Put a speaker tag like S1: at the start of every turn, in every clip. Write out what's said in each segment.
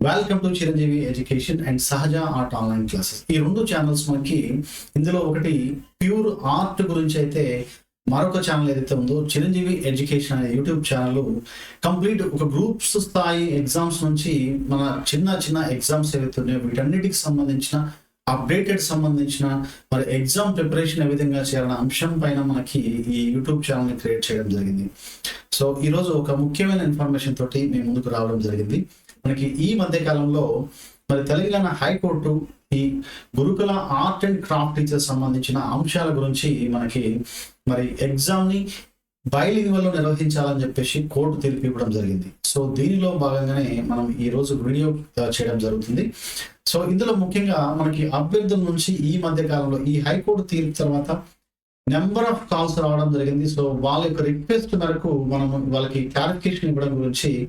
S1: Welcome to Chiranjeevi education and Sahaja art online classes ఈ రెండు channels మనకి ఇందులో ఒకటి ప్యూర్ ఆర్ట్ గురించి అయితే మరొక ఛానల్ ఏదైతే ఉందో చిరంజీవి ఎడ్యుకేషన్ అనే యూట్యూబ్ ఛానల్ కంప్లీట్ ఒక గ్రూప్స్ స్థాయి ఎగ్జామ్స్ నుంచి మన చిన్న చిన్న ఎగ్జామ్స్ ఏవైతే ఉన్నాయో వీటన్నిటికి సంబంధించిన అప్డేటెడ్ సంబంధించిన మరి ఎగ్జామ్ ప్రిపరేషన్ ఏ విధంగా చేయాలన్న అంశం పైన మనకి ఈ యూట్యూబ్ ఛానల్ని క్రియేట్ చేయడం జరిగింది. సో ఈరోజు ఒక ముఖ్యమైన ఇన్ఫర్మేషన్ తోటి మేము ముందుకు రావడం జరిగింది. మనకి ఈ మధ్య కాలంలో మరి తెలంగాణ హైకోర్టు ఈ గురుకుల ఆర్ట్ అండ్ క్రాఫ్ట్ టీచర్ సంబంధించిన అంశాల గురించి మనకి మరి ఎగ్జామ్ని ని నిర్వహించాలని చెప్పేసి కోర్టు తీర్పు ఇవ్వడం జరిగింది. సో దీనిలో భాగంగానే మనం ఈ రోజు వీడియో చేయడం జరుగుతుంది. సో ఇందులో ముఖ్యంగా మనకి అభ్యర్థుల నుంచి ఈ మధ్య కాలంలో ఈ హైకోర్టు తీర్పు తర్వాత నెంబర్ ఆఫ్ కాల్స్ రావడం జరిగింది. సో వాళ్ళ యొక్క రిక్వెస్ట్ మేరకు మనం వాళ్ళకి క్లారిఫికేషన్ ఇవ్వడం గురించి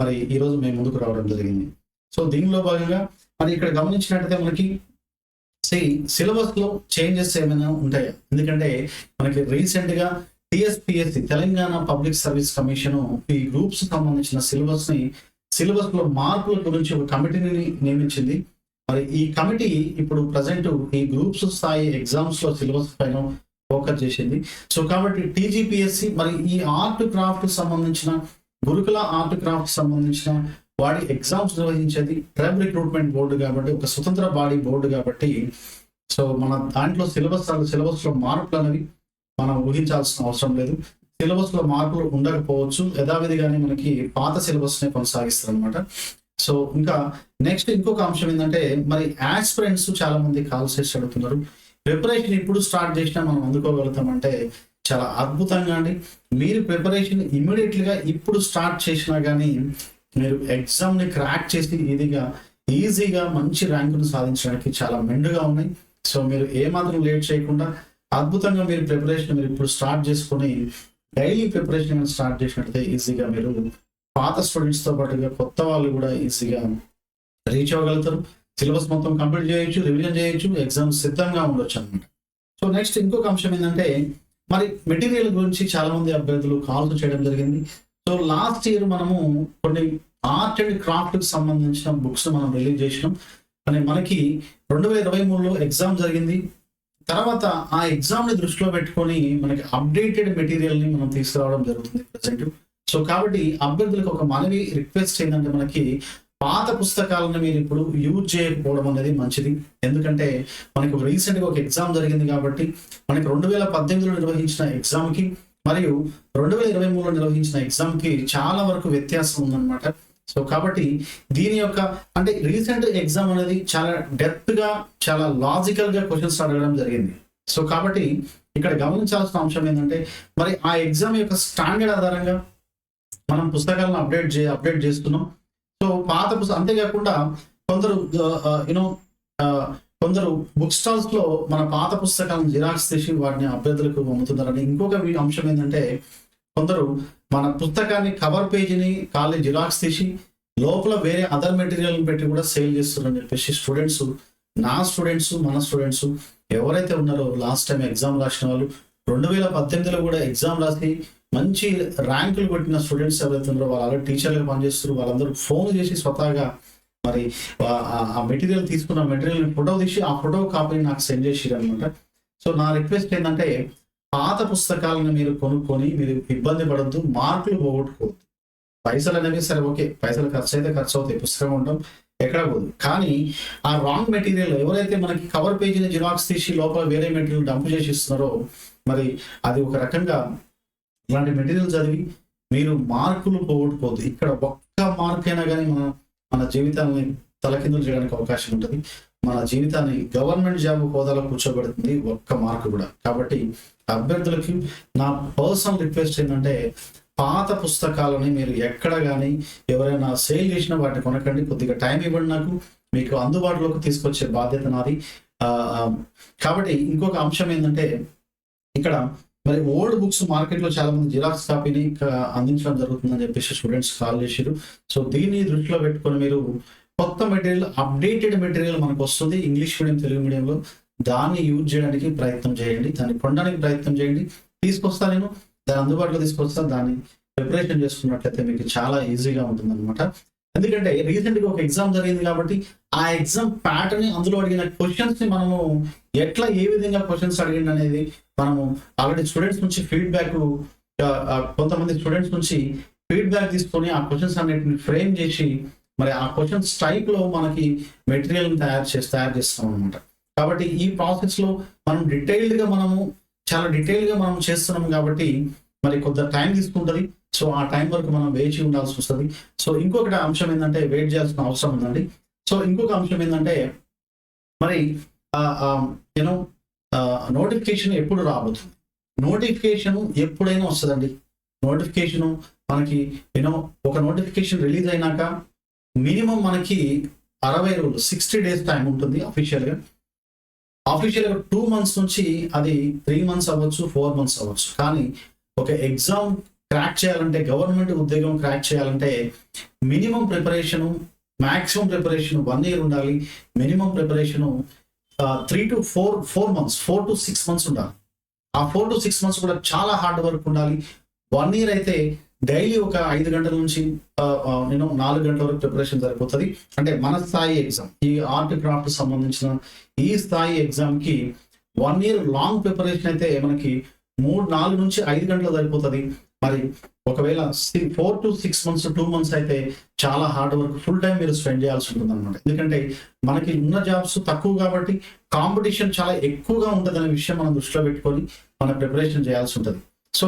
S1: మరి ఈ రోజు మేము ముందుకు రావడం జరిగింది. సో దీనిలో భాగంగా మరి ఇక్కడ గమనించినట్టయితే మనకి సిలబస్లో చేంజెస్ ఏమైనా ఉంటాయా? ఎందుకంటే మనకి రీసెంట్గా TSPSC Telangana public service commission ఈ గ్రూప్స్ సంబంధించిన సిలబస్ని సిలబస్లో మార్పుల గురించి ఒక కమిటీని నియమించింది. మరి ఈ కమిటీ ఇప్పుడు ప్రజెంట్ ఈ గ్రూప్స్ స్థాయి ఎగ్జామ్స్లో సిలబస్ పైన ఫోకస్ చేసింది. సో కాబట్టి టీజీపీఎస్సి మరి ఈ ఆర్ట్ క్రాఫ్ట్ సంబంధించిన గురుకుల ఆర్ట్ క్రాఫ్ట్ సంబంధించిన వాడి ఎగ్జామ్స్ నిర్వహించేది ట్రైబ్ రిక్రూట్మెంట్ బోర్డు కాబట్టి ఒక స్వతంత్ర బాడీ బోర్డు కాబట్టి. సో మన దాంట్లో సిలబస్ సిలబస్లో మార్పులు అనేవి మనం ఊహించాల్సిన అవసరం లేదు. సిలబస్లో మార్పులు ఉండకపోవచ్చు. యథావిధిగానే మనకి పాత సిలబస్ నే కొనసాగిస్తారు అనమాట సో ఇంకా నెక్స్ట్ ఇంకొక అంశం ఏంటంటే మరి యాస్పిరెంట్స్ చాలా మంది కాల్స్ చేసి అడుగుతున్నారు. ప్రిపరేషన్ ఇప్పుడు స్టార్ట్ చేసినా మనం అందుకోగలుగుతామంటే చాలా అద్భుతంగా అండి. మీరు ప్రిపరేషన్ ఇమీడియట్లీగా ఇప్పుడు స్టార్ట్ చేసినా కానీ మీరు ఎగ్జామ్ని క్రాక్ చేసి ఇదిగా ఈజీగా మంచి ర్యాంకును సాధించడానికి చాలా మెండుగా ఉన్నాయి. సో మీరు ఏమాత్రం లేట్ చేయకుండా అద్భుతంగా మీరు ప్రిపరేషన్ మీరు ఇప్పుడు స్టార్ట్ చేసుకుని డైలీ ప్రిపరేషన్ స్టార్ట్ చేసినట్లయితే ఈజీగా మీరు పాత స్టూడెంట్స్తో పాటుగా కొత్త వాళ్ళు కూడా ఈజీగా రీచ్ అవ్వగలుగుతారు. సిలబస్ మొత్తం కంప్లీట్ చేయొచ్చు రివిజన్ చేయొచ్చు ఎగ్జామ్స్ సిద్ధంగా ఉండొచ్చు అనమాట సో నెక్స్ట్ ఇంకొక అంశం ఏంటంటే మరి మెటీరియల్ గురించి చాలా మంది అభ్యర్థులు కాల్స్ చేయడం జరిగింది. సో లాస్ట్ ఇయర్ మనము కొన్ని ఆర్ట్ అండ్ క్రాఫ్ట్కి సంబంధించిన బుక్స్ మనం రిలీజ్ చేసినాం. కానీ మనకి రెండు వేల ఇరవై మూడులో ఎగ్జామ్ జరిగింది. తర్వాత ఆ ఎగ్జామ్ని దృష్టిలో పెట్టుకొని మనకి అప్డేటెడ్ మెటీరియల్ని మనం తీసుకురావడం జరుగుతుంది ప్రజెంట్. సో కాబట్టి అభ్యర్థులకు ఒక మనవి రిక్వెస్ట్ ఏంటంటే మనకి పాత పుస్తకాలను మీరు ఇప్పుడు యూజ్ చేయకపోవడం అనేది మంచిది. ఎందుకంటే మనకు రీసెంట్గా ఒక ఎగ్జామ్ జరిగింది కాబట్టి మనకి రెండు వేల పద్దెనిమిదిలో నిర్వహించిన ఎగ్జామ్కి మరియు రెండు వేల ఇరవై మూడులో నిర్వహించిన ఎగ్జామ్కి చాలా వరకు వ్యత్యాసం ఉందన్నమాట. సో కాబట్టి దీని యొక్క అంటే రీసెంట్ ఎగ్జామ్ అనేది చాలా డెప్త్గా చాలా లాజికల్గా క్వశ్చన్స్ అడగడం జరిగింది. సో కాబట్టి ఇక్కడ గమనించాల్సిన అంశం ఏంటంటే మరి ఆ ఎగ్జామ్ యొక్క స్టాండర్డ్ ఆధారంగా మనం పుస్తకాలను అప్డేట్ చే అప్డేట్ చేస్తున్నాం. పాత అంతేకాకుండా కొందరు యూనో కొందరు బుక్ స్టాల్స్లో మన పాత పుస్తకాలను జిరాక్స్ తీసి వాటిని అభ్యర్థులకు అమ్ముతున్నారని ఇంకొక అంశం ఏంటంటే కొందరు మన పుస్తకాన్ని కవర్ పేజీని ఖాళీ జిరాక్స్ తీసి లోపల వేరే అదర్ మెటీరియల్ పెట్టి కూడా సేల్ చేస్తున్నారని చెప్పేసి స్టూడెంట్స్ నా స్టూడెంట్స్ మన స్టూడెంట్స్ ఎవరైతే ఉన్నారో లాస్ట్ టైం ఎగ్జామ్ రాసిన వాళ్ళు రెండు వేల పద్దెనిమిదిలో కూడా ఎగ్జామ్ రాసి మంచి ర్యాంకులు కొట్టిన స్టూడెంట్స్ ఎవరైతే ఉన్నారో వాళ్ళు టీచర్లు టీచర్లుగా పనిచేస్తారు వాళ్ళందరూ ఫోన్ చేసి స్వతహాగా మరి ఆ- ఆ మెటీరియల్ తీసుకున్న మెటీరియల్ ఫోటో తీసి ఆ ఫోటో కాపీని నాకు సెండ్ చేసిరు అనమాట సో నా రిక్వెస్ట్ ఏంటంటే పాత పుస్తకాలను మీరు కొనుక్కొని మీరు ఇబ్బంది పడద్దు మార్కులు పోగొట్టుకోవద్దు. పైసలు అనేవి సరే ఓకే పైసలు ఖర్చు అయితే ఖర్చు అవుతాయి పుస్తకం ఉండడం ఎక్కడ పోదు. కానీ ఆ రాంగ్ మెటీరియల్ ఎవరైతే మనకి కవర్ పేజీని జిరాక్స్ తీసి లోపల వేరే మెటీరియల్ డంప్ చేసి ఇస్తున్నారో మరి అది ఒక రకంగా ఇలాంటి మెటీరియల్ చదివి మీరు మార్కులు పోగొట్టుకోవద్దు. ఇక్కడ ఒక్క మార్క్ అయినా కానీ మన మన జీవితాన్ని తలకిందులు చేయడానికి అవకాశం ఉంటుంది. మన జీవితాన్ని గవర్నమెంట్ జాబ్ హోదాలో కూర్చోబెడుతుంది ఒక్క మార్క్ కూడా. కాబట్టి అభ్యర్థులకి నా పర్సనల్ రిక్వెస్ట్ ఏంటంటే పాత పుస్తకాలని మీరు ఎక్కడ కానీ ఎవరైనా సేల్ చేసిన వాటిని కొనకండి. కొద్దిగా టైం ఇవ్వండి నాకు. మీకు అందుబాటులోకి తీసుకొచ్చే బాధ్యత నాది. కాబట్టి ఇంకొక అంశం ఏంటంటే ఇక్కడ మరి ఓల్డ్ బుక్స్ మార్కెట్లో చాలా మంది జిరాక్స్ కాపీని అందించడం జరుగుతుందని చెప్పేసి స్టూడెంట్స్ కాల్ చేశారు సో దీన్ని దృష్టిలో పెట్టుకొని మీరు కొత్త మెటీరియల్ అప్డేటెడ్ మెటీరియల్ మనకు వస్తుంది ఇంగ్లీష్ మీడియం తెలుగు మీడియంలో. దాన్ని యూజ్ చేయడానికి ప్రయత్నం చేయండి. దాన్ని కొనడానికి ప్రయత్నం చేయండి. తీసుకొస్తా నేను. దాన్ని అందుబాటులో తీసుకొస్తా. దాన్ని ప్రిపరేషన్ చేసుకున్నట్లయితే మీకు చాలా ఈజీగా ఉంటుంది అనమాట ఎందుకంటే రీసెంట్గా ఒక ఎగ్జామ్ జరిగింది కాబట్టి ఆ ఎగ్జామ్ ప్యాటర్న్ అందులో అడిగిన క్వశ్చన్స్ని మనము ఎట్లా ఏ విధంగా క్వశ్చన్స్ అడిగింది అనేది మనము ఆల్రెడీ స్టూడెంట్స్ నుంచి ఫీడ్బ్యాక్ కొంతమంది స్టూడెంట్స్ నుంచి ఫీడ్బ్యాక్ తీసుకొని ఆ క్వశ్చన్స్ అన్నిటిని ఫ్రేమ్ చేసి మరి ఆ క్వశ్చన్స్ టైప్లో మనకి మెటీరియల్ తయారు చేసి తయారు చేస్తాం అనమాట కాబట్టి ఈ ప్రాసెస్లో మనం డీటెయిల్డ్గా మనము చాలా డీటెయిల్గా మనం చేస్తున్నాం కాబట్టి మరి కొంత టైం తీసుకుంటది. సో ఆ టైం వరకు మనం వేచి ఉండాల్సి వస్తుంది. సో ఇంకొకటి అంశం ఏంటంటే వెయిట్ చేయాల్సిన అవసరం ఉందండి. సో ఇంకొక అంశం ఏంటంటే మరి యూనో నోటిఫికేషన్ ఎప్పుడు రాబోతుంది నోటిఫికేషన్ ఎప్పుడైనా వస్తుందండి. నోటిఫికేషన్ మనకి యూనో ఒక నోటిఫికేషన్ రిలీజ్ అయినాక మినిమం మనకి అరవై రోజులు సిక్స్టీ డేస్ టైం ఉంటుంది అఫీషియల్గా అఫీషియల్గా టూ మంత్స్ నుంచి అది త్రీ మంత్స్ అవ్వచ్చు ఫోర్ మంత్స్ అవ్వచ్చు. కానీ ఒక ఎగ్జామ్ క్రాక్ చేయాలంటే గవర్నమెంట్ ఉద్యోగం క్రాక్ చేయాలంటే minimum preparation maximum preparation one year ఉండాలి. Minimum preparation three to four four months four to six months ఉండాలి. ఆ ఫోర్ టు సిక్స్ మంత్స్ కూడా చాలా హార్డ్ వర్క్ ఉండాలి. వన్ ఇయర్ అయితే డైలీ ఒక ఐదు గంటల నుంచి నేను నాలుగు గంటల వరకు ప్రిపరేషన్ సరిపోతుంది. అంటే మన స్థాయి ఎగ్జామ్ ఈ ఆర్ట్ క్రాఫ్ట్ సంబంధించిన ఈ స్థాయి ఎగ్జామ్కి వన్ ఇయర్ లాంగ్ ప్రిపరేషన్ అయితే మనకి మూడు నాలుగు నుంచి ఐదు గంటలు సరిపోతుంది. మరి ఒకవేళ four to six months two months అయితే చాలా హార్డ్ వర్క్ ఫుల్ టైం మీరు స్పెండ్ చేయాల్సి ఉంటుంది అనమాట ఎందుకంటే మనకి ఉన్న జాబ్స్ తక్కువ కాబట్టి కాంపిటీషన్ చాలా ఎక్కువగా ఉంటుంది అనే విషయం మనం దృష్టిలో పెట్టుకొని మన ప్రిపరేషన్ చేయాల్సి ఉంటుంది. సో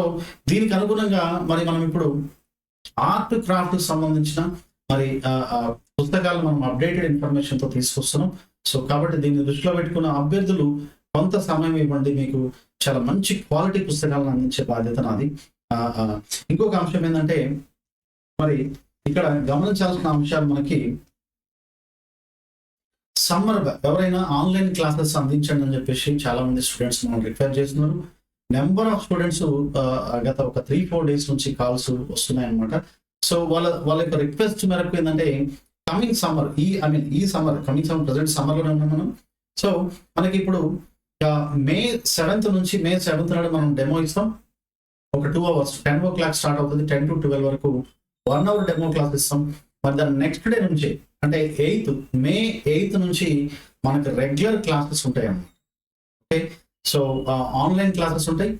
S1: దీనికి అనుగుణంగా మరి మనం ఇప్పుడు ఆర్ట్ క్రాఫ్ట్ సంబంధించిన మరి పుస్తకాలు మనం అప్డేటెడ్ ఇన్ఫర్మేషన్తో తీసుకొస్తున్నాం. సో కాబట్టి దీన్ని దృష్టిలో పెట్టుకున్న అభ్యర్థులు కొంత సమయం ఇవ్వండి మీకు చాలా మంచి క్వాలిటీ పుస్తకాలను అందించే బాధ్యత నాది. ఇంకొక అంశం ఏంటంటే మరి ఇక్కడ గమనించాల్సిన అంశాలు మనకి సమ్మర్ ఎవరైనా ఆన్లైన్ క్లాసెస్ అందించండి అని చెప్పేసి చాలా మంది స్టూడెంట్స్ మనం రిక్వైర్ చేస్తున్నారు. నెంబర్ ఆఫ్ స్టూడెంట్స్ గత ఒక త్రీ ఫోర్ డేస్ నుంచి కాల్స్ వస్తున్నాయి అనమాట సో వాళ్ళ వాళ్ళ యొక్క రిక్వెస్ట్ మేరకు ఏంటంటే కమింగ్ సమ్మర్ ఈ ఐ మీన్ ఈ సమ్మర్ కమింగ్ సమ్మర్ ప్రజెంట్ సమ్మర్లోనే ఉన్నాం మనం. సో మనకి ఇప్పుడు మే సెవెంత్ నుంచి మే సెవెంత్ నాడు మనం డెమో ఇస్తాం. ఒక two hours ten o'clock start అవుతుంది టెన్ టు ట్వెల్వ్ వరకు. వన్ అవర్ డెమో క్లాస్ ఇస్తాం. మరి దాని నెక్స్ట్ డే నుంచి అంటే ఎయిత్ మే ఎయిత్ నుంచి మనకు రెగ్యులర్ క్లాసెస్ ఉంటాయి అన్నమాట ఓకే సో ఆన్లైన్ క్లాసెస్ ఉంటాయి.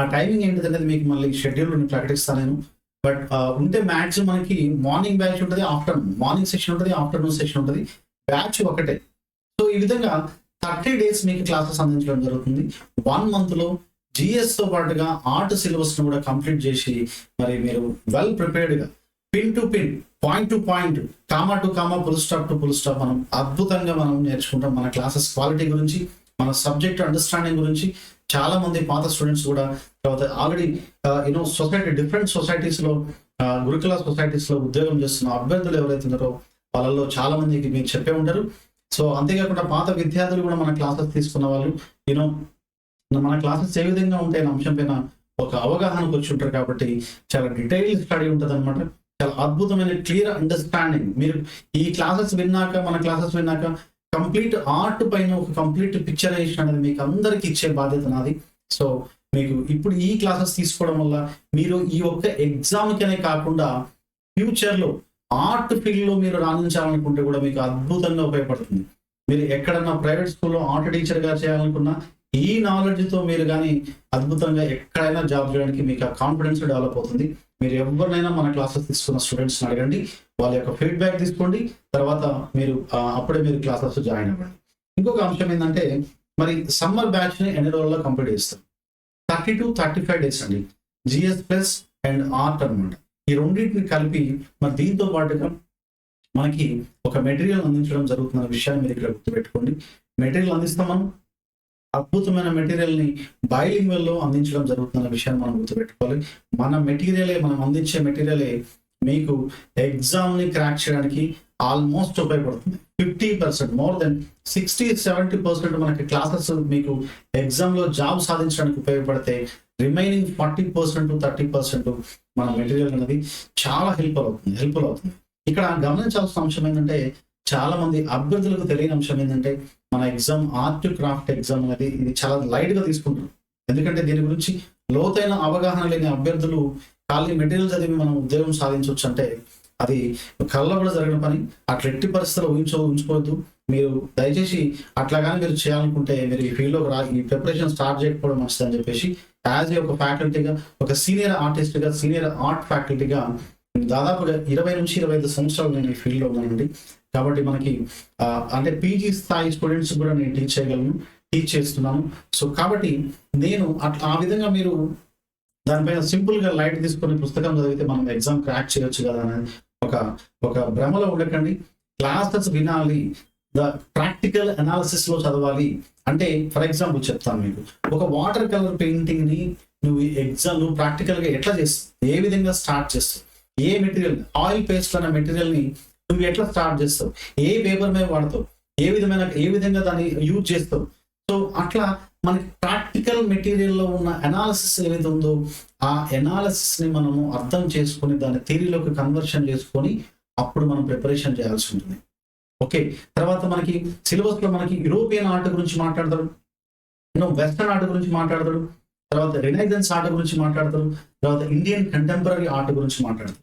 S1: ఆ టైమింగ్ ఏంటిది మీకు మళ్ళీ షెడ్యూల్ ప్రకటిస్తాను నేను. బట్ ఉంటే మ్యాథ్స్ మనకి మార్నింగ్ బ్యాచ్ ఉంటుంది ఆఫ్టర్నూన్ మార్నింగ్ సెషన్ ఉంటుంది ఆఫ్టర్నూన్ సెషన్ ఉంటుంది. బ్యాచ్ ఒకటే. సో ఈ విధంగా థర్టీ డేస్ మీకు క్లాసెస్ అందించడం జరుగుతుంది. వన్ మంత్లో జిఎస్తో జిఎస్తో పాటుగా ఆర్ట్ సిలబస్ను కూడా కంప్లీట్ చేసి మరి మీరు well ప్రిపేర్డ్గా pin to pin point to point comma to comma full stop to full stop మనం అద్భుతంగా మనం నేర్చుకుంటాం మన క్లాసెస్ క్వాలిటీ గురించి మన సబ్జెక్ట్ అండర్స్టాండింగ్ గురించి. చాలా మంది పాత స్టూడెంట్స్ కూడా తర్వాత already you know society different సొసైటీస్లో గురుకుల సొసైటీస్లో ఉద్యోగం చేస్తున్న అభ్యర్థులు ఎవరైతే ఉన్నారో వాళ్ళల్లో చాలా మందికి మీరు చెప్పే ఉంటారు. సో అంతేకాకుండా పాత విద్యార్థులు కూడా మన క్లాసెస్ తీసుకున్న వాళ్ళు యూనో మన క్లాసెస్ ఏ విధంగా ఉంటాయన్న అంశం పైన ఒక అవగాహనకు వచ్చి ఉంటారు కాబట్టి చాలా డీటెయిల్ స్టడీ ఉంటుంది అనమాట చాలా అద్భుతమైన క్లియర్ అండర్స్టాండింగ్ మీరు ఈ క్లాసెస్ విన్నాక మన క్లాసెస్ విన్నాక కంప్లీట్ ఆర్ట్ పైన ఒక కంప్లీట్ పిక్చరైజేషన్ అనేది మీకు అందరికి ఇచ్చే బాధ్యత నాది. సో మీకు ఇప్పుడు ఈ క్లాసెస్ తీసుకోవడం వల్ల మీరు ఈ ఒక్క ఎగ్జామ్కనే కాకుండా ఫ్యూచర్లో ఆర్ట్ ఫీల్డ్లో మీరు రాణించాలనుకుంటే కూడా మీకు అద్భుతంగా ఉపయోగపడుతుంది. మీరు ఎక్కడన్నా ప్రైవేట్ స్కూల్లో ఆర్ట్ టీచర్గా చేయాలనుకున్నా ఈ నాలెడ్జ్తో మీరు కానీ అద్భుతంగా ఎక్కడైనా జాబ్ చేయడానికి మీకు ఆ కాన్ఫిడెన్స్ డెవలప్ అవుతుంది. మీరు ఎవరినైనా మన క్లాసెస్ తీసుకున్న స్టూడెంట్స్ని అడగండి. వాళ్ళ యొక్క ఫీడ్బ్యాక్ తీసుకోండి. తర్వాత మీరు అప్పుడే మీరు క్లాసెస్ జాయిన్ అవ్వండి. ఇంకొక అంశం ఏంటంటే మరి సమ్మర్ బ్యాచ్ని ఎన్ని రోజుల్లో కంప్లీట్ చేస్తాం thirty to thirty five days అండి. జిఎస్ ప్లస్ అండ్ ఆర్ట్ అనమాట ఈ రెండింటిని కలిపి మరి దీంతో పాటుగా మనకి ఒక మెటీరియల్ అందించడం జరుగుతున్న విషయాన్ని మీరు ఇక్కడ గుర్తుపెట్టుకోండి. మెటీరియల్ అందిస్తాం మనం. అద్భుతమైన మెటీరియల్ని వెల్లో అందించడం జరుగుతున్న విషయాన్ని మనం గుర్తుపెట్టుకోవాలి. మన మెటీరియలే మనం అందించే మెటీరియలే మీకు ఎగ్జామ్ని క్రాక్ చేయడానికి ఆల్మోస్ట్ ఉపయోగపడుతుంది. Fifty percent more than sixty seventy percent మనకి క్లాసెస్ మీకు ఎగ్జామ్లో జాబ్ సాధించడానికి ఉపయోగపడితే remaining forty percent thirty percent మన మెటీరియల్ అనేది చాలా హెల్ప్ అవుతుంది హెల్ప్ఫుల్ అవుతుంది. ఇక్కడ గమనించాల్సిన అంశం ఏంటంటే చాలా మంది అభ్యర్థులకు తెలియని అంశం ఏంటంటే మన ఎగ్జామ్ ఆర్ట్ క్రాఫ్ట్ ఎగ్జామ్ అనేది ఇది చాలా లైట్గా తీసుకుంటారు ఎందుకంటే దీని గురించి లోతైన అవగాహన లేని అభ్యర్థులు ఖాళీ మెటీరియల్ చదివి మనం ఉద్యోగం సాధించవచ్చు అంటే అది కళ్ళ కూడా జరిగిన పని. అట్లా ఎట్టి పరిస్థితుల్లో ఊహించ ఉంచుకోవద్దు మీరు దయచేసి అట్లా కానీ మీరు చేయాలనుకుంటే మీరు ఈ ఫీల్డ్లో రా ఈ ప్రిపరేషన్ స్టార్ట్ చేయకపోవడం మంచిది అని చెప్పేసి యాజ్ ఏ ఒక ఫ్యాకల్టీగా ఒక సీనియర్ ఆర్టిస్ట్గా సీనియర్ ఆర్ట్ ఫ్యాకల్టీగా దాదాపుగా ఇరవై నుంచి ఇరవై ఐదు సంవత్సరాలు నేను ఈ ఫీల్డ్లో ఉన్నానండి. కాబట్టి మనకి అంటే పీజీ స్థాయి స్టూడెంట్స్ కూడా నేను టీచ్ చేయగలను టీచ్ చేస్తున్నాను. సో కాబట్టి నేను అట్లా ఆ విధంగా మీరు దానిపైన సింపుల్గా లైట్ తీసుకునే పుస్తకం చదివితే మనం ఎగ్జామ్ క్రాక్ చేయొచ్చు కదా అనేది ఒక ఒక భ్రమలో ఉండకండి. క్లాసెస్ వినాలి. ద ప్రాక్టికల్ అనాలిసిస్లో చదవాలి. అంటే ఫర్ ఎగ్జాంపుల్ చెప్తాను మీకు. ఒక వాటర్ కలర్ పెయింటింగ్ని నువ్వు ఎగ్జామ్ నువ్వు ప్రాక్టికల్గా ఎట్లా చేస్తావు ఏ విధంగా స్టార్ట్ చేస్తావు? ఏ మెటీరియల్ ఆయిల్ పేస్ట్ అనే మెటీరియల్ని నువ్వు ఎట్లా స్టార్ట్ చేస్తావు? ఏ పేపర్ మీద వాడతావు? ఏ విధమైన ఏ విధంగా దాన్ని యూజ్ చేస్తావు? సో అట్లా మనకి ప్రాక్టికల్ మెటీరియల్లో ఉన్న అనాలిసిస్ ఏదైతే ఉందో ఆ అనాలిసిస్ని మనము అర్థం చేసుకొని దాని థీరీలోకి కన్వర్షన్ చేసుకొని అప్పుడు మనం ప్రిపరేషన్ చేయాల్సి ఉంటుంది. ఓకే తర్వాత మనకి సిలబస్లో మనకి యూరోపియన్ ఆర్ట్ గురించి మాట్లాడతాడు. ఎన్నో వెస్టర్న్ ఆర్ట్ గురించి మాట్లాడతాడు. తర్వాత రినైజెన్స్ ఆర్ట్ గురించి మాట్లాడతారు తర్వాత ఇండియన్ కంటెంపరీ ఆర్ట్ గురించి మాట్లాడతారు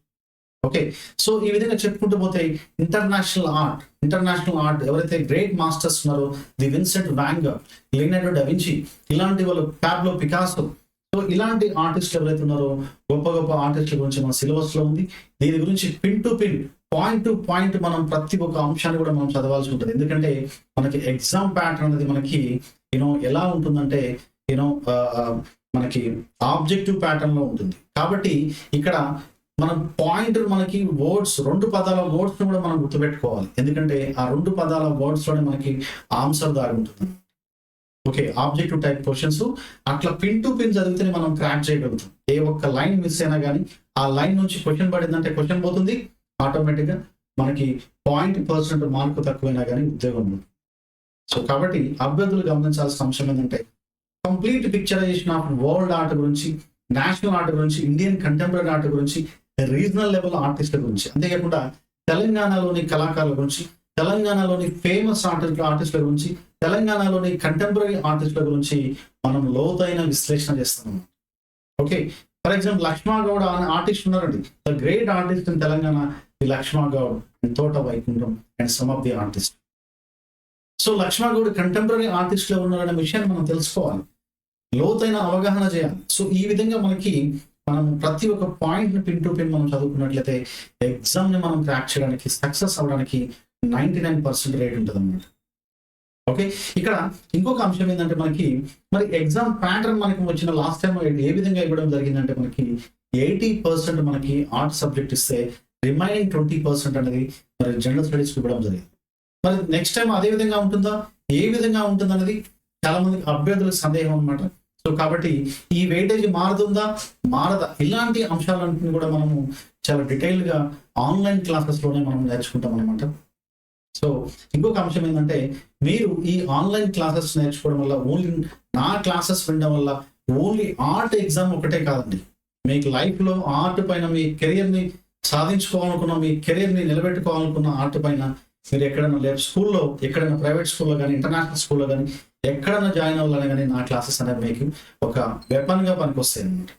S1: ఓకే. సో ఈ విధంగా చెప్పుకుంటూ పోతే ఇంటర్నేషనల్ ఆర్ట్ ఇంటర్నేషనల్ ఆర్ట్ ఎవరైతే గ్రేట్ మాస్టర్స్ ఉన్నారో ది విన్సెంట్ వ్యాంగ్ లినాడో డవించి ఇలాంటి వాళ్ళు ప్యాబ్లో పికాసో. సో ఇలాంటి ఆర్టిస్టులు ఎవరైతే ఉన్నారో గొప్ప గొప్ప ఆర్టిస్టుల గురించి మన సిలబస్లో ఉంది. దీని గురించి pin to pin point to point మనం ప్రతి ఒక్క అంశాన్ని కూడా మనం చదవాల్సి ఉంటుంది. ఎందుకంటే మనకి ఎగ్జామ్ ప్యాటర్న్ అనేది మనకి యూనో ఎలా ఉంటుందంటే యూనో మనకి ఆబ్జెక్టివ్ ప్యాటర్న్లో ఉంటుంది. కాబట్టి ఇక్కడ మనం పాయింట్ మనకి వర్డ్స్ రెండు పదాల వర్డ్స్ కూడా మనం గుర్తుపెట్టుకోవాలి. ఎందుకంటే ఆ రెండు పదాల వర్డ్స్లోనే మనకి ఆన్సర్ దాగి ఉంటుంది. Okay objective type questions. అట్లా పిన్ టు పిన్ చదివితేనే మనం క్రాక్ చేయగలుగుతాం. ఏ ఒక్క లైన్ మిస్ అయినా కానీ ఆ లైన్ నుంచి క్వశ్చన్ పడిందంటే క్వశ్చన్ పోతుంది. ఆటోమేటిక్గా మనకి పాయింట్ పర్సెంట్ మార్కు తక్కువైనా కానీ ఉద్యోగం ఉంటుంది. సో కాబట్టి అభ్యర్థులు గమనించాల్సిన అంశం ఏంటంటే complete picturization of world art గురించి నేషనల్ ఆర్ట్ గురించి ఇండియన్ కంటెంపరీ ఆర్ట్ గురించి రీజనల్ లెవెల్ ఆర్టిస్టుల గురించి. అంతేకాకుండా తెలంగాణలోని కళాకారుల గురించి తెలంగాణలోని ఫేమస్ ఆర్టిస్ట్ ఆర్టిస్టుల గురించి తెలంగాణలోని కంటెంపరీ ఆర్టిస్టుల గురించి మనం లోతైన విశ్లేషణ చేస్తున్నాం okay for example Laxma Goud అనే ఆర్టిస్ట్ ఉన్నారండి. The great artist in Telangana the Laxma Goud and Thota Vaikuntham and some of the artist so Laxma Goud contemporary ఆర్టిస్ట్లో ఉన్నారనే విషయాన్ని మనం తెలుసుకోవాలి. లోతైన అవగాహన చేయాలి. సో ఈ విధంగా మనకి మనం ప్రతి ఒక్క పాయింట్ని పిన్ టు పిన్ మనం చదువుకున్నట్లయితే ఎగ్జామ్ని మనం క్రాక్ చేయడానికి సక్సెస్ అవ్వడానికి నైన్టీ నైన్ పర్సెంట్ రేట్ ఉంటుంది అనమాట ఓకే ఇక్కడ ఇంకొక అంశం ఏంటంటే మనకి మరి ఎగ్జామ్ ప్యాటర్న్ మనకి వచ్చిన లాస్ట్ టైం ఏ విధంగా ఇవ్వడం జరిగిందంటే మనకి ఎయిటీ పర్సెంట్ మనకి ఆర్ట్ సబ్జెక్ట్ ఇస్తే రిమైనింగ్ ట్వంటీ పర్సెంట్ అనేది మరి జనరల్ స్టడీస్ ఇవ్వడం జరిగింది. మరి నెక్స్ట్ టైం అదే విధంగా ఉంటుందా? ఏ విధంగా ఉంటుంది అనేది చాలా మందికి అభ్యర్థులకు సందేహం అనమాట సో కాబట్టి ఈ వెయిటేజ్ మారుతుందా మారదా. ఇలాంటి అంశాలన్నింటిని కూడా మనము చాలా డీటెయిల్గా ఆన్లైన్ క్లాసెస్లోనే మనం నేర్చుకుంటాం అనమాట సో ఇంకొక అంశం ఏంటంటే మీరు ఈ ఆన్లైన్ క్లాసెస్ నేర్చుకోవడం వల్ల ఓన్లీ నా క్లాసెస్ వినడం వల్ల ఓన్లీ ఆర్ట్ ఎగ్జామ్ ఒకటే కాదండి. మీకు లైఫ్లో ఆర్ట్ పైన మీ కెరియర్ని సాధించుకోవాలనుకున్న మీ కెరియర్ని నిలబెట్టుకోవాలనుకున్న ఆర్ట్ పైన మీరు ఎక్కడైనా లేదు స్కూల్లో ఎక్కడైనా ప్రైవేట్ స్కూల్లో కానీ ఇంటర్నేషనల్ స్కూల్లో కానీ ఎక్కడైనా జాయిన్ అవ్వాలని కానీ నా క్లాసెస్ అనేది మీకు ఒక వెపన్గా పనికొస్తాయి అనమాట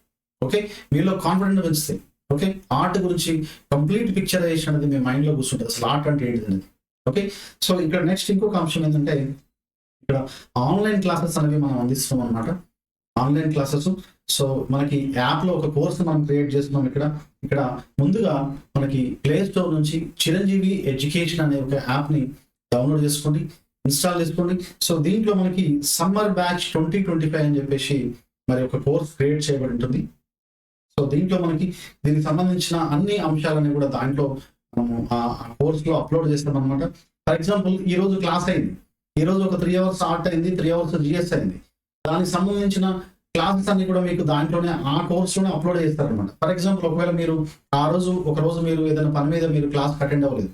S1: ఓకే? మీలో కాన్ఫిడెంట్ పెంచుతాయి. ఓకే? ఆర్ట్ గురించి కంప్లీట్ పిక్చరైజేషన్ అనేది మీ మైండ్లో కూర్చుంటుంది. అసలు ఆర్ట్ అంటే ఏంటి అనేది. ఓకే? సో ఇక్కడ నెక్స్ట్ ఇంకొక అంశం ఏంటంటే ఇక్కడ ఆన్లైన్ క్లాసెస్ అనేవి మనం అందిస్తున్నాం అనమాట ఆన్లైన్ క్లాసెస్ సో మనకి యాప్లో ఒక కోర్స్ మనం క్రియేట్ చేస్తున్నాం ఇక్కడ. ఇక్కడ ముందుగా మనకి ప్లే స్టోర్ నుంచి చిరంజీవి ఎడ్యుకేషన్ అనే ఒక యాప్ని డౌన్లోడ్ చేసుకోండి. ఇన్స్టాల్ చేసుకోండి. సో దీంట్లో మనకి summer batch twenty twenty five అని చెప్పేసి మరి ఒక కోర్స్ క్రియేట్ చేయబడి ఉంటుంది. సో దీంట్లో మనకి దీనికి సంబంధించిన అన్ని అంశాలన్నీ కూడా దాంట్లో మనము ఆ కోర్స్లో అప్లోడ్ చేస్తాం అనమాట ఫర్ ఎగ్జాంపుల్ ఈ రోజు క్లాస్ అయింది. ఈ రోజు ఒక త్రీ అవర్స్ ఆర్ట్ అయింది త్రీ అవర్స్ జిఎస్ అయింది. దానికి సంబంధించిన క్లాసెస్ అన్ని కూడా మీకు దాంట్లోనే ఆ కోర్స్లోనే అప్లోడ్ చేస్తారనమాట ఫర్ ఎగ్జాంపుల్ ఒకవేళ మీరు ఆ రోజు ఒక రోజు మీరు ఏదైనా పని మీద మీరు క్లాస్ అటెండ్ అవ్వలేదు.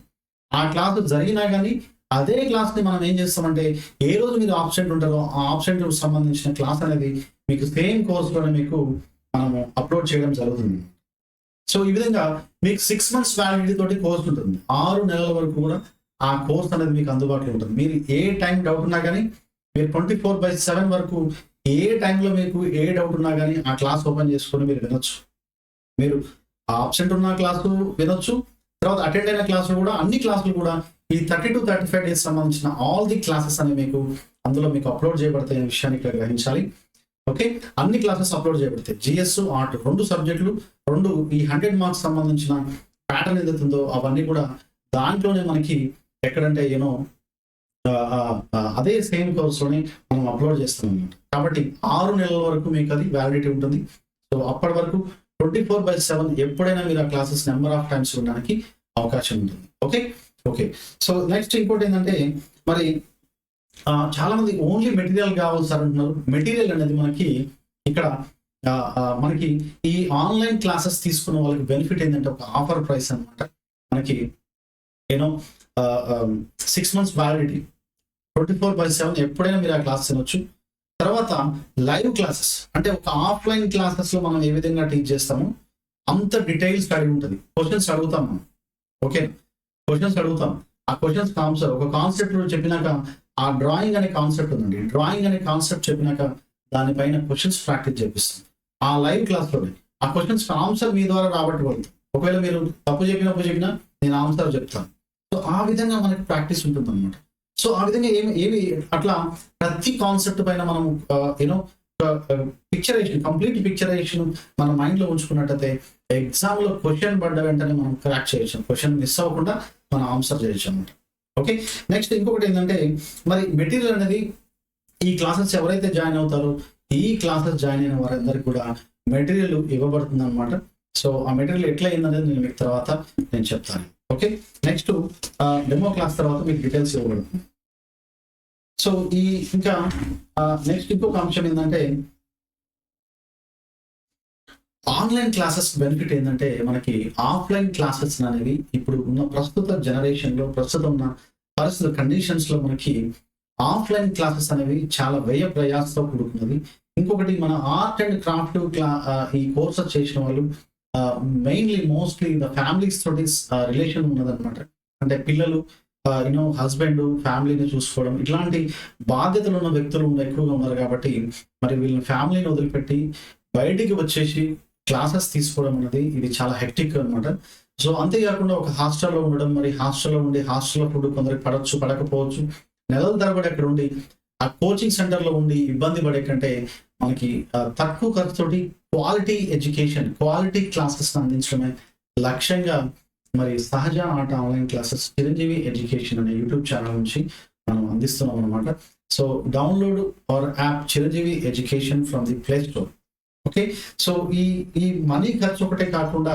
S1: ఆ క్లాస్ జరిగినా కానీ అదే క్లాస్ని మనం ఏం చేస్తామంటే ఏ రోజు మీరు ఆబ్సెంట్ ఉంటారో ఆ ఆబ్సెంట్ సంబంధించిన క్లాస్ అనేది మీకు సేమ్ కోర్సులోనే మీకు మనము అప్లోడ్ చేయడం జరుగుతుంది. సో ఈ విధంగా మీకు సిక్స్ మంత్స్ వ్యాలిడిటీ తోటి కోర్స్ ఉంటుంది. ఆరు నెలల వరకు కూడా ఆ కోర్స్ అనేది మీకు అందుబాటులో ఉంటుంది. మీరు ఏ టైం డౌట్ ఉన్నా కానీ మీరు ట్వంటీ ఫోర్ బై సెవెన్ వరకు ఏ టైంలో మీకు ఏ డౌట్ ఉన్నా కానీ ఆ క్లాస్ ఓపెన్ చేసుకొని మీరు వినొచ్చు. మీరు ఆబ్సెంట్ ఉన్న క్లాసు వినొచ్చు. తర్వాత అటెండ్ అయిన క్లాసులు కూడా అన్ని క్లాసులు కూడా ఈ thirty to thirty five days సంబంధించిన ఆల్ ది క్లాసెస్ అనేవి మీకు అందులో మీకు అప్లోడ్ చేయబడతాయి విషయాన్ని ఇక్కడ గ్రహించాలి. ఓకే అన్ని క్లాసెస్ అప్లోడ్ చేయబడతాయి. జిఎస్ ఆర్ట్ రెండు సబ్జెక్టులు రెండు ఈ హండ్రెడ్ మార్క్స్ సంబంధించిన ప్యాటర్న్ ఏదైతే ఉందో అవన్నీ కూడా దాంట్లోనే మనకి ఎక్కడంటే యూనో అదే సేమ్ కోర్స్లోనే మనం అప్లోడ్ చేస్తాం కాబట్టి ఆరు నెలల వరకు మీకు అది వ్యాలిడిటీ ఉంటుంది. సో అప్పటి వరకు ట్వంటీ ఫోర్ బై సెవెన్ ఎప్పుడైనా మీరు ఆ క్లాసెస్ నెంబర్ ఆఫ్ టైమ్స్ ఉండడానికి అవకాశం ఉంటుంది. ఓకే ఓకే సో నెక్స్ట్ ఇంకోటి ఏంటంటే మరి చాలా మంది ఓన్లీ మెటీరియల్ కావాలి సార్ అంటున్నారు. మెటీరియల్ అనేది మనకి ఇక్కడ మనకి ఈ ఆన్లైన్ క్లాసెస్ తీసుకున్న వాళ్ళకి బెనిఫిట్ ఏంటంటే ఒక ఆఫర్ ప్రైస్ అన్నమాట. మనకి you know six months validity twenty four by seven ఎప్పుడైనా మీరు ఆ క్లాస్ తినొచ్చు. తర్వాత లైవ్ క్లాసెస్ అంటే ఒక ఆఫ్లైన్ క్లాసెస్లో మనం ఏ విధంగా టీచ్ చేస్తామో అంత డీటెయిల్స్ కలిగి ఉంటుంది. క్వశ్చన్స్ అడుగుతాం మనం. ఓకే క్వశ్చన్స్ అడుగుతాం. ఆ క్వశ్చన్స్ ఆన్సర్ ఒక కాన్సెప్ట్ చెప్పినాక ఆ డ్రాయింగ్ అనే కాన్సెప్ట్ ఉందండి. డ్రాయింగ్ అనే కాన్సెప్ట్ చెప్పినాక దానిపైన క్వశ్చన్స్ ప్రాక్టీస్ చేపిస్తాం. ఆ లైవ్ క్లాస్లోనే ఆ క్వశ్చన్స్ ఆన్సర్ మీ ద్వారా రాబట్టగలుగుతాం ఒకవేళ మీరు తప్పు చెప్పినప్పుడు చెప్పినా నేను ఆన్సర్ చెప్తాను. సో ఆ విధంగా మనకి ప్రాక్టీస్ ఉంటుంది అనమాట సో ఆ విధంగా ఏమి ఏమి అట్లా ప్రతి కాన్సెప్ట్ పైన మనం యూనో పిక్చరేషన్ కంప్లీట్ పిక్చరేషన్ మన మైండ్లో ఉంచుకున్నట్టయితే ఎగ్జామ్లో క్వశ్చన్ పడ్డ వెంటనే మనం క్రాక్ చేయొచ్చు. క్వశ్చన్ మిస్ అవ్వకుండా మనం ఆన్సర్ చేయొచ్చు అనమాట ఓకే నెక్స్ట్ ఇంకొకటి ఏంటంటే మరి మెటీరియల్ అనేది ఈ క్లాసెస్ ఎవరైతే జాయిన్ అవుతారో ఈ క్లాసెస్ జాయిన్ అయిన వారందరికీ కూడా మెటీరియల్ ఇవ్వబడుతుంది అనమాట సో ఆ మెటీరియల్ ఎట్లా అయిందనేది నేను మీకు తర్వాత నేను చెప్తాను. ఓకే నెక్స్ట్ డెమో క్లాస్ తర్వాత మీకు డీటెయిల్స్ ఇవ్వబడుతుంది. సో ఈ ఇంకా నెక్స్ట్ ఇంకొక అంశం ఏంటంటే ఆన్లైన్ క్లాసెస్ బెనిఫిట్ ఏంటంటే మనకి ఆఫ్లైన్ క్లాసెస్ అనేవి ఇప్పుడు ఉన్న ప్రస్తుత జనరేషన్లో ప్రస్తుతం ఉన్న పరిస్థితుల కండిషన్స్లో మనకి ఆఫ్లైన్ క్లాసెస్ అనేవి చాలా వ్యయ ప్రయాసతో కూడుకున్నది ఇంకొకటి మన ఆర్ట్ అండ్ క్రాఫ్ట్ క్లా ఈ కోర్సెస్ చేసిన వాళ్ళు మెయిన్లీ మోస్ట్లీ ద ఫ్యామిలీస్ తోటి రిలేషన్ ఉన్నదన్నమాట. అంటే పిల్లలు యూనో హస్బెండ్ ఫ్యామిలీని చూసుకోవడం ఇట్లాంటి బాధ్యతలు ఉన్న వ్యక్తులు ఎక్కువగా ఉన్నారు కాబట్టి మరి వీళ్ళని ఫ్యామిలీని వదిలిపెట్టి బయటికి వచ్చేసి క్లాసెస్ తీసుకోవడం అనేది ఇది చాలా హెక్టిక్ అనమాట సో అంతేకాకుండా ఒక హాస్టల్లో ఉండడం మరి హాస్టల్లో ఉండి హాస్టల్లో ఫుడ్ కొందరికి పడవచ్చు పడకపోవచ్చు. నెలల తరబడి అక్కడ ఉండి ఆ కోచింగ్ సెంటర్లో ఉండి ఇబ్బంది పడే కంటే మనకి తక్కువ ఖర్చుతోటి క్వాలిటీ ఎడ్యుకేషన్ క్వాలిటీ క్లాసెస్ అందించడమే లక్ష్యంగా మరి సహజ ఆట ఆన్లైన్ క్లాసెస్ చిరంజీవి ఎడ్యుకేషన్ అనే యూట్యూబ్ ఛానల్ నుంచి మనం అందిస్తున్నాం అనమాట so download our app Chiranjeevi education from the Play Store. Okay? So ఈ ఈ మనీ ఖర్చు ఒకటే కాకుండా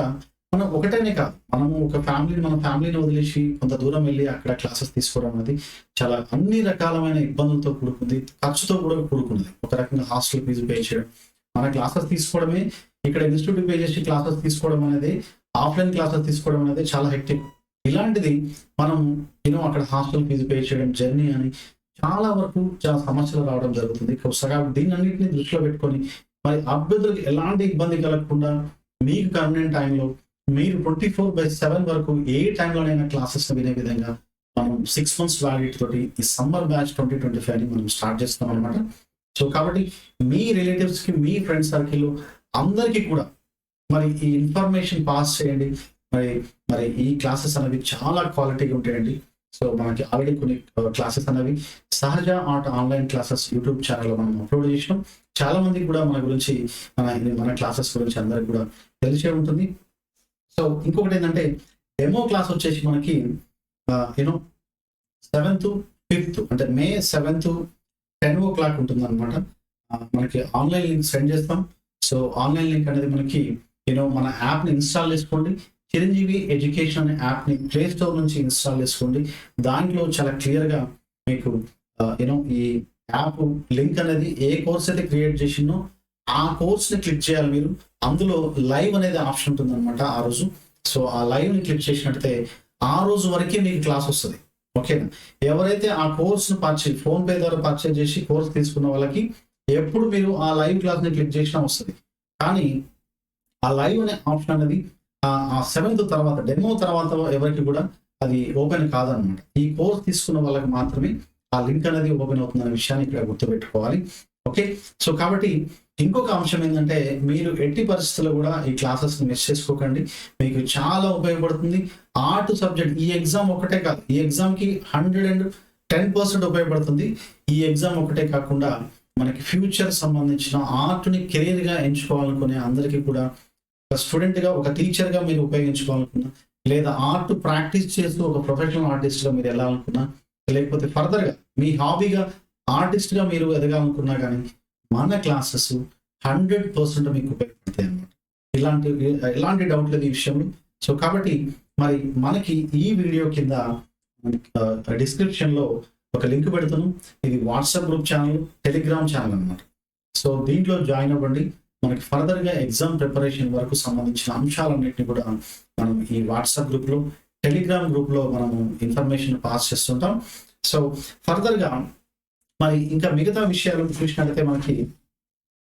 S1: మనం ఒకటేనే కాదు మనము ఒక ఫ్యామిలీ మన ఫ్యామిలీని వదిలేసి కొంత దూరం వెళ్ళి అక్కడ క్లాసెస్ తీసుకోవడం అనేది చాలా అన్ని రకాలమైన ఇబ్బందులతో కూడుకుంది ఖర్చుతో కూడా కూడుకున్నది. ఒక రకంగా హాస్టల్ ఫీజు పే చేయడం మన క్లాసెస్ తీసుకోవడమే ఇక్కడ ఇన్స్టిట్యూట్ పే చేసి క్లాసెస్ తీసుకోవడం అనేది ఆఫ్లైన్ క్లాసెస్ తీసుకోవడం అనేది చాలా హెక్టిక్. ఇలాంటిది మనం యూనో అక్కడ హాస్టల్ ఫీజు పే చేయడం జర్నీ అని చాలా వరకు చాలా సమస్యలు రావడం జరుగుతుంది. సగా దీన్ని అన్నింటినీ దృష్టిలో పెట్టుకొని మరి అభ్యర్థులకు ఎలాంటి ఇబ్బంది కలగకుండా మీకు కన్వీనియంట్ టైంలో మీరు ట్వంటీ ఫోర్ బై సెవెన్ వరకు ఏ టైంలోనైనా క్లాసెస్ వినే విధంగా మనం సిక్స్ మంత్స్ వ్యాలిడిటీ తోటి ఈ సమ్మర్ బ్యాచ్ ట్వంటీ ట్వంటీ ఫైవ్ని మనం స్టార్ట్ చేస్తాం అనమాట సో కాబట్టి మీ రిలేటివ్స్కి మీ ఫ్రెండ్ సర్కిల్ అందరికీ కూడా మరి ఈ ఇన్ఫర్మేషన్ పాస్ చేయండి. మరి మరి ఈ క్లాసెస్ అనేవి చాలా క్వాలిటీగా ఉంటాయండి. సో మనకి ఆల్రెడీ కొన్ని uh, క్లాసెస్ అనేవి సహజ ఆర్ట్ ఆన్లైన్ క్లాసెస్ యూట్యూబ్ ఛానల్లో మనం అప్లోడ్ చేసినాం. చాలా మందికి కూడా మన గురించి మన మన క్లాసెస్ గురించి అందరికి కూడా తెలిసే ఉంటుంది. సో ఇంకొకటి ఏంటంటే డెమో క్లాస్ వచ్చేసి మనకి యూనో సెవెంత్ ఫిఫ్త్ అంటే May seventh ten o'clock ఉంటుంది అనమాట మనకి ఆన్లైన్ లింక్ సెండ్ చేస్తాం. సో ఆన్లైన్ లింక్ అనేది మనకి యూనో మన యాప్ని ఇన్స్టాల్ చేసుకోండి. చిరంజీవి ఎడ్యుకేషన్ అనే యాప్ని ప్లే స్టోర్ నుంచి ఇన్స్టాల్ చేసుకోండి. దాంట్లో చాలా క్లియర్గా మీకు యూనో ఈ యాప్ లింక్ అనేది ఏ కోర్స్ అయితే క్రియేట్ చేసిందో ఆ కోర్స్ని క్లిక్ చేయాలి మీరు. అందులో లైవ్ అనేది ఆప్షన్ ఉంటుంది అనమాట ఆ రోజు. సో ఆ లైవ్ని క్లిక్ చేసినట్టయితే ఆ రోజు వరకే మీకు క్లాస్ వస్తుంది. ఓకేనా ఎవరైతే ఆ కోర్స్ని పర్చేజ్ ఫోన్ పే ద్వారా పర్చేజ్ చేసి కోర్స్ తీసుకున్న వాళ్ళకి ఎప్పుడు మీరు ఆ లైవ్ క్లాస్ని క్లిక్ చేసినా వస్తుంది. కానీ ఆ లైవ్ అనే ఆప్షన్ అనేది ఆ సెవెంత్ తర్వాత డెమో తర్వాత ఎవరికి కూడా అది ఓపెన్ కాదనమాట. ఈ కోర్స్ తీసుకున్న వాళ్ళకి మాత్రమే ఆ లింక్ అనేది ఓపెన్ అవుతుందనే విషయాన్ని ఇక్కడ గుర్తుపెట్టుకోవాలి. ఓకే? సో కాబట్టి ఇంకొక అంశం ఏంటంటే మీరు ఎట్టి పరిస్థితుల్లో కూడా ఈ క్లాసెస్ మిస్ చేసుకోకండి. మీకు చాలా ఉపయోగపడుతుంది. ఆర్ట్ సబ్జెక్ట్ ఈ ఎగ్జామ్ ఒకటే కాదు ఈ ఎగ్జామ్కి హండ్రెడ్ అండ్ టెన్ పర్సెంట్ ఉపయోగపడుతుంది. ఈ ఎగ్జామ్ ఒకటే కాకుండా మనకి ఫ్యూచర్ సంబంధించిన ఆర్ట్ని కెరీర్గా ఎంచుకోవాలనుకునే అందరికీ కూడా ఒక స్టూడెంట్గా ఒక టీచర్గా మీరు ఉపయోగించుకోవాలనుకున్నా లేదా ఆర్ట్ ప్రాక్టీస్ చేస్తూ ఒక ప్రొఫెషనల్ ఆర్టిస్ట్గా మీరు వెళ్ళాలనుకున్నా లేకపోతే ఫర్దర్గా మీ హాబీగా ఆర్టిస్ట్గా మీరు ఎదగాలనుకున్నా కానీ మన క్లాసెస్ హండ్రెడ్ పర్సెంట్ మీకు ఉపయోగపడతాయి అన్నమాట. ఇలాంటి ఎలాంటి డౌట్ లేదు ఈ విషయంలో. సో కాబట్టి మరి మనకి ఈ వీడియో కింద డిస్క్రిప్షన్లో ఒక లింక్ పెడతాను ఇది WhatsApp group channel Telegram channel అన్నమాట. సో దీంట్లో జాయిన్ అవ్వండి. మనకి ఫర్దర్గా ఎగ్జామ్ ప్రిపరేషన్ వరకు సంబంధించిన అంశాలన్నింటినీ కూడా మనం ఈ వాట్సాప్ గ్రూప్లో టెలిగ్రామ్ గ్రూప్లో మనము ఇన్ఫర్మేషన్ పాస్ చేస్తుంటాం. సో ఫర్దర్గా మరి ఇంకా మిగతా విషయాలు చూసినట్లయితే మనకి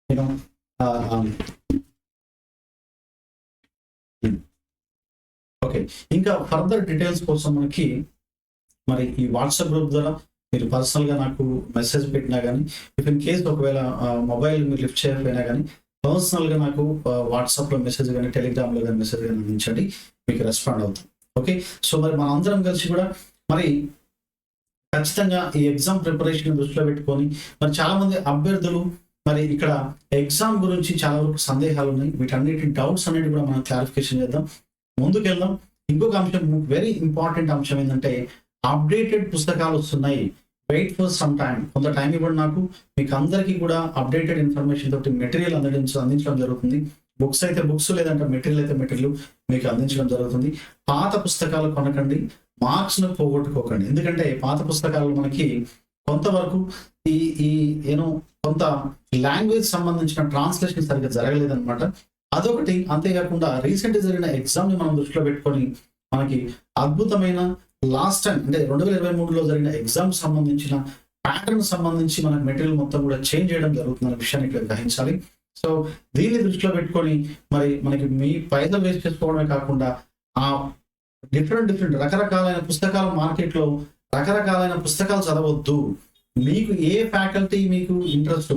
S1: నేను ఓకే. ఇంకా ఫర్దర్ డీటెయిల్స్ కోసం మనకి మరి ఈ వాట్సాప్ గ్రూప్ ద్వారా మీరు పర్సనల్గా నాకు మెసేజ్ పెట్టినా కానీ ఇఫ్ ఇన్ కేస్ ఒకవేళ మొబైల్ మీరు లిఫ్ట్ చేయకపోయినా కానీ పర్సనల్గా నాకు వాట్సాప్లో మెసేజ్ కానీ టెలిగ్రామ్లో కానీ మెసేజ్ కానీ అందించండి. మీకు రెస్పాండ్ అవుతాం. ఓకే? సో మరి మన అందరం కలిసి కూడా మరి ఖచ్చితంగా ఈ ఎగ్జామ్ ప్రిపరేషన్ దృష్టిలో పెట్టుకొని మరి చాలామంది అభ్యర్థులు మరి ఇక్కడ ఎగ్జామ్ గురించి చాలా వరకు సందేహాలు ఉన్నాయి. వీటన్నిటి డౌట్స్ అనేవి కూడా మనం క్లారిఫికేషన్ చేద్దాం. ముందుకెళ్దాం. ఇంకొక అంశం వెరీ ఇంపార్టెంట్ అంశం ఏంటంటే అప్డేటెడ్ పుస్తకాలు వస్తున్నాయి. వెయిట్ ఫర్ సమ్ టైం కొంత టైం ఇవ్వండి నాకు. మీకు అందరికీ కూడా అప్డేటెడ్ ఇన్ఫర్మేషన్ తోటి మెటీరియల్ అందించ అందించడం జరుగుతుంది. బుక్స్ అయితే బుక్స్ లేదంటే మెటీరియల్ అయితే మెటీరియల్ మీకు అందించడం జరుగుతుంది. పాత పుస్తకాలు కొనకండి. మార్క్స్ను పోగొట్టుకోకండి. ఎందుకంటే పాత పుస్తకాలు మనకి కొంతవరకు ఈ ఈ ఏనో కొంత లాంగ్వేజ్ సంబంధించిన ట్రాన్స్లేషన్ సరిగ్గా జరగలేదనమాట అదొకటి. అంతేకాకుండా రీసెంట్ జరిగిన ఎగ్జామ్ని మనం దృష్టిలో పెట్టుకొని మనకి అద్భుతమైన లాస్ట్ టైం అంటే రెండు వేల ఇరవై మూడులో జరిగిన ఎగ్జామ్ సంబంధించిన ప్యాటర్న్ సంబంధించి మనకి మెటీరియల్ మొత్తం కూడా చేంజ్ చేయడం జరుగుతుందన్న విషయాన్ని ఇక్కడ గ్రహించాలి. సో దీన్ని దృష్టిలో పెట్టుకొని మరి మనకి మీ పైసలు వేస్ట్ చేసుకోవడమే కాకుండా ఆ డిఫరెంట్ డిఫరెంట్ రకరకాలైన పుస్తకాలు మార్కెట్లో రకరకాలైన పుస్తకాలు చదవద్దు. మీకు ఏ ఫ్యాకల్టీ మీకు ఇంట్రెస్ట్?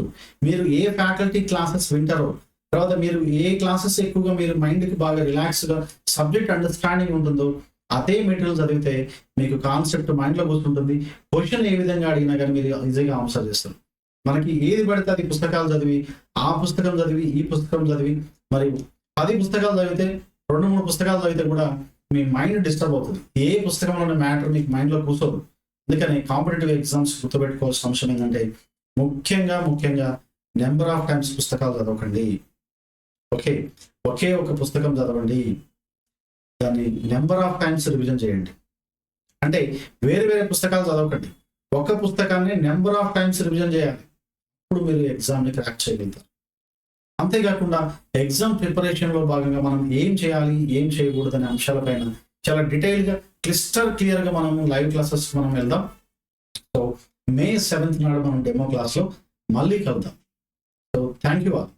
S1: మీరు ఏ ఫ్యాకల్టీ క్లాసెస్ వింటారో? తర్వాత మీరు ఏ క్లాసెస్ ఎక్కువగా మీరు మైండ్కి బాగా రిలాక్స్గా సబ్జెక్ట్ అండర్స్టాండింగ్ ఉంటుందో? అదే మెటీరియల్ చదివితే మీకు కాన్సెప్ట్ మైండ్లో కూర్చుంటుంది. క్వశ్చన్ ఏ విధంగా అడిగినా కానీ మీరు ఈజీగా ఆన్సర్ చేస్తారు. మనకి ఏది పడితే అది పుస్తకాలు చదివి ఆ పుస్తకం చదివి ఈ పుస్తకం చదివి మరి పది పుస్తకాలు చదివితే రెండు మూడు పుస్తకాలు చదివితే కూడా మీ మైండ్ డిస్టర్బ్ అవుతుంది. ఏ పుస్తకంలోనే మ్యాటర్ మీకు మైండ్లో కూర్చోదు. అందుకని కాంపిటేటివ్ ఎగ్జామ్స్ గుర్తుపెట్టుకోవాల్సిన అంశం ఏంటంటే ముఖ్యంగా ముఖ్యంగా నెంబర్ ఆఫ్ టైమ్స్ పుస్తకాలు చదవకండి. ఓకే? ఒకే ఒక పుస్తకం చదవండి. దాన్ని నెంబర్ ఆఫ్ టైమ్స్ రివిజన్ చేయండి. అంటే వేరే వేరే పుస్తకాలు చదవకండి. ఒక పుస్తకాన్ని నెంబర్ ఆఫ్ టైమ్స్ రివిజన్ చేయాలి. అప్పుడు మీరు ఎగ్జామ్ని క్రాక్ చేయగలుగుతారు. అంతేకాకుండా ఎగ్జామ్ ప్రిపరేషన్లో భాగంగా మనం ఏం చేయాలి ఏం చేయకూడదు అనే అంశాలపైన చాలా డీటెయిల్గా క్లిస్టర్ క్లియర్గా మనం లైవ్ క్లాసెస్ మనం వెళ్దాం. సో మే సెవెంత్ నాడు మనం డెమో క్లాస్లో మళ్ళీ కలుద్దాం. So thank you all.